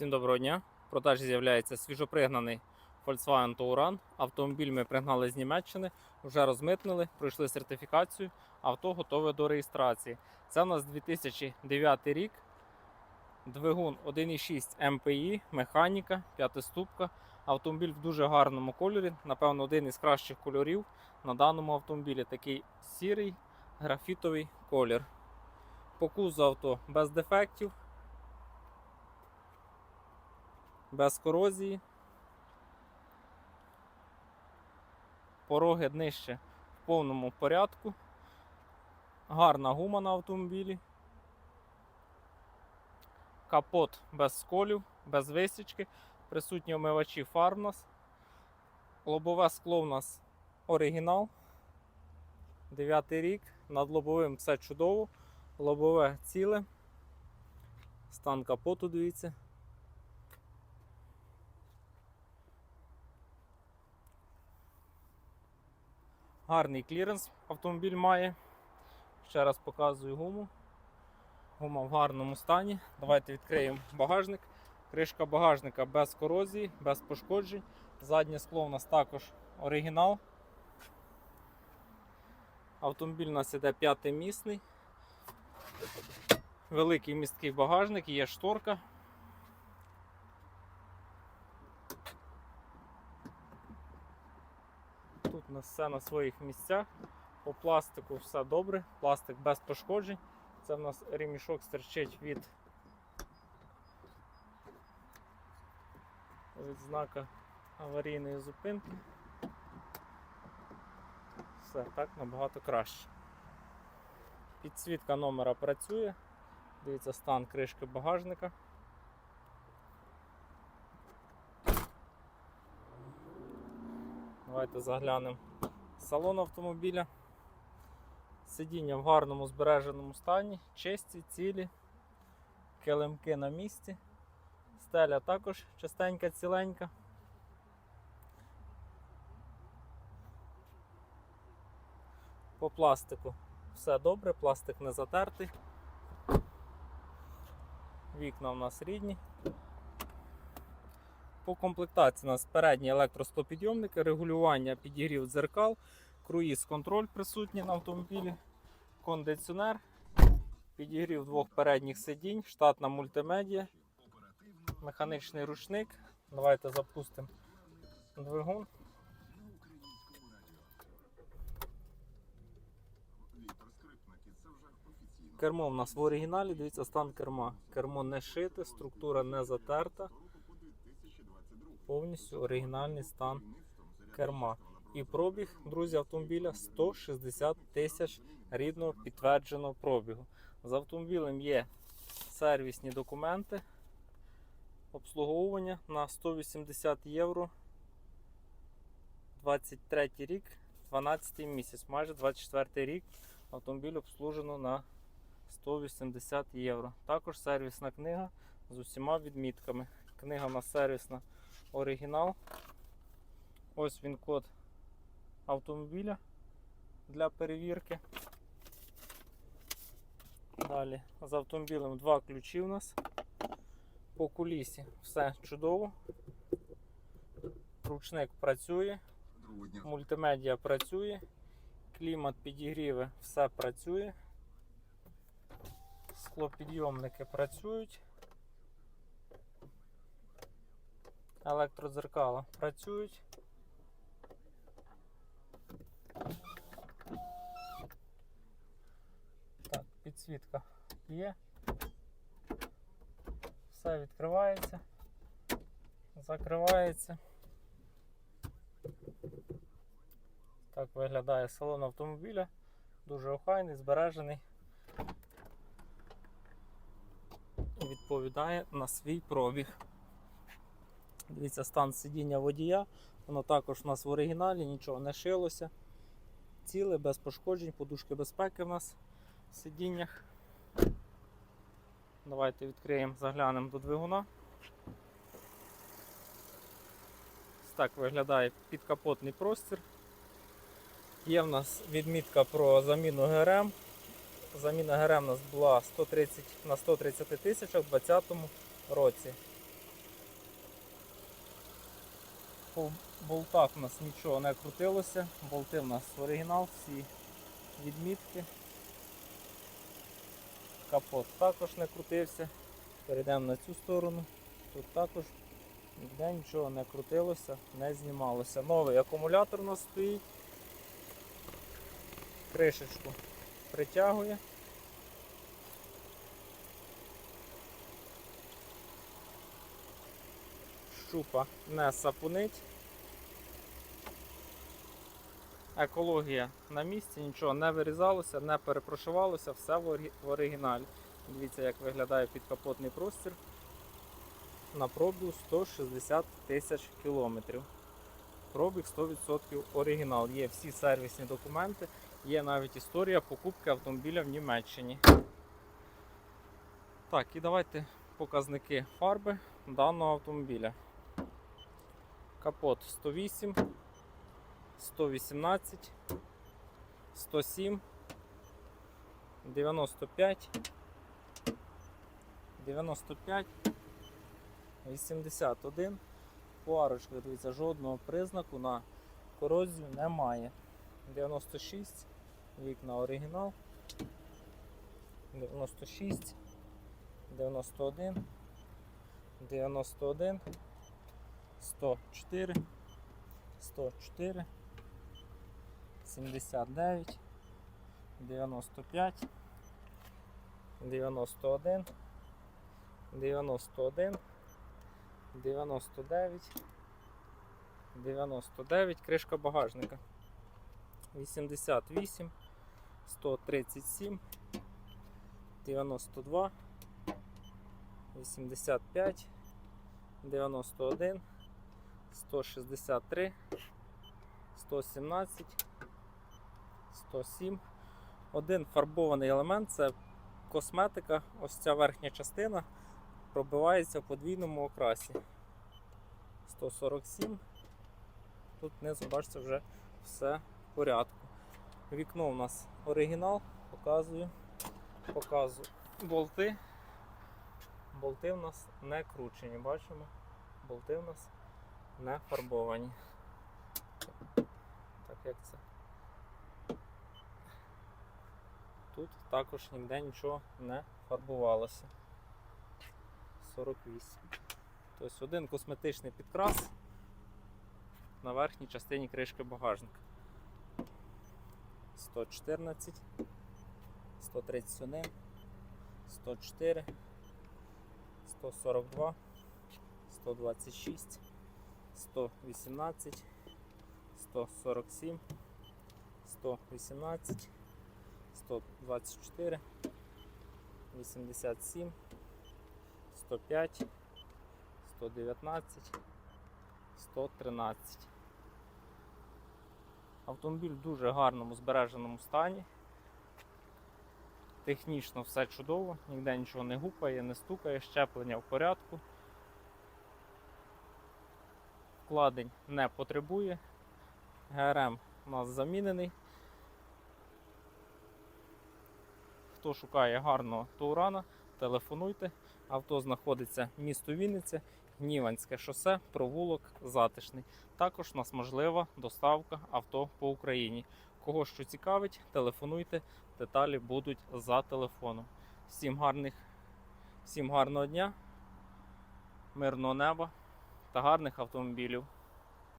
Всім доброго дня. В продажі з'являється свіжопригнаний Volkswagen Touran. Автомобіль ми пригнали з Німеччини, вже розмитнили, пройшли сертифікацію. Авто готове до реєстрації. Це у нас 2009 рік. Двигун 1,6 МПІ, механіка, п'ятиступка. Автомобіль в дуже гарному кольорі. Напевно, один із кращих кольорів на даному автомобілі. Такий сірий графітовий колір. По кузу авто без дефектів без корозії. Пороги днище в повному порядку. Гарна гума на автомобілі. Капот без сколів, без висічки. Присутні омивачі фар у нас. Лобове скло у нас оригінал. Дев'ятий рік. Над лобовим все чудово. Лобове ціле. Стан капоту, дивіться. Гарний кліренс автомобіль має. Ще раз показую гуму. Гума в гарному стані. Давайте відкриємо багажник. Кришка багажника без корозії, без пошкоджень. Заднє скло у нас також оригінал. Автомобіль у нас іде п'ятимісний. Великий місткий багажник, є шторка. Тут у нас все на своїх місцях. По пластику все добре, пластик без пошкоджень. Це в нас ремішок стерчить від, від знака аварійної зупинки. Все так набагато краще. Підсвітка номера працює. Дивіться стан кришки багажника. Давайте заглянемо салон автомобіля. Сидіння в гарному збереженому стані, чисті, цілі, килимки на місці. Стеля також чистенька, ціленька. По пластику все добре, пластик не затертий. Вікна у нас рідні. По комплектації у нас передні електросклопідйомники, регулювання підігрів дзеркал, круїз контроль присутній на автомобілі, кондиціонер, підігрів двох передніх сидінь, штатна мультимедіа, механічний ручник. Давайте запустимо двигун. Кермо в нас в оригіналі, дивіться стан керма. Кермо не шите, структура не затерта. Повністю оригінальний стан керма. І пробіг, друзі, автомобіля 160 тисяч рідного підтвердженого пробігу. З автомобілем є сервісні документи, обслуговування на 180 євро. 23 рік, 12 місяць, майже 24 рік автомобіль обслужено на 180 євро. Також сервісна книга з усіма відмітками. Книга у нас сервісна оригінал. Ось він код автомобіля для перевірки. Далі з автомобілем два ключі у нас. По кулісі все чудово. Ручник працює, мультимедіа працює, клімат підігріви, все працює. Склопідйомники працюють. Електродзеркала працюють. Так, підсвітка є. Все відкривається, закривається. Так виглядає салон автомобіля. Дуже охайний, збережений. І відповідає на свій пробіг. Дивіться, стан сидіння водія. Воно також у нас в оригіналі, нічого не шилося. Ціле, без пошкоджень, подушки безпеки в нас в сидіннях. Давайте відкриємо, заглянемо до двигуна. Ось так виглядає підкапотний простір. Є в нас відмітка про заміну ГРМ. Заміна ГРМ у нас була 130 на 130 тисячах у 2020 році. По болтах у нас нічого не крутилося. Болти в нас оригінал, всі відмітки. Капот також не крутився. Перейдемо на цю сторону. Тут також ніде нічого не крутилося, не знімалося. Новий акумулятор у нас стоїть. Кришечку притягує. Щупа не сапунить. Екологія на місці, нічого не вирізалося, не перепрошивалося, все в оригіналі. Дивіться, як виглядає підкапотний простір на пробіг 160 тисяч кілометрів. Пробіг 100% оригінал. Є всі сервісні документи, є навіть історія покупки автомобіля в Німеччині. Так, і давайте показники фарби даного автомобіля. Капот 108, 118, 107, 95, 95, 81. По дивіться, жодного признаку на корозію немає. 96, вікна оригінал. 96, 91, 91, 104, 104, 79, 95, 91, 91, 99, 99, кришка багажника. 88, 137, 92, 85, 91, 163, 117, 107. Один фарбований елемент це косметика. Ось ця верхня частина пробивається в подвійному окрасі. 147. Тут внизу, бачите, вже все в порядку. Вікно у нас оригінал, показую. Показую болти. Болти у нас не кручені, бачимо. Болти у нас не фарбовані. Так як це. Тут також ніде нічого не фарбувалося. 48. Тобто один косметичний підкрас на верхній частині кришки багажника. 114, 131, 104, 142, 126, 118, 147, 118, 124, 87, 105, 119, 113. Автомобіль в дуже гарному збереженому стані. Технічно все чудово, ніде нічого не гупає, не стукає, щеплення в порядку. Вкладень не потребує. ГРМ у нас замінений. Хто шукає гарного Таурана, телефонуйте. Авто знаходиться місто Вінниця, Гніванське шосе, провулок Затишний. Також у нас можлива доставка авто по Україні. Кого що цікавить, телефонуйте, деталі будуть за телефоном. Всім гарних, всім гарного дня, мирного неба та гарних автомобілів.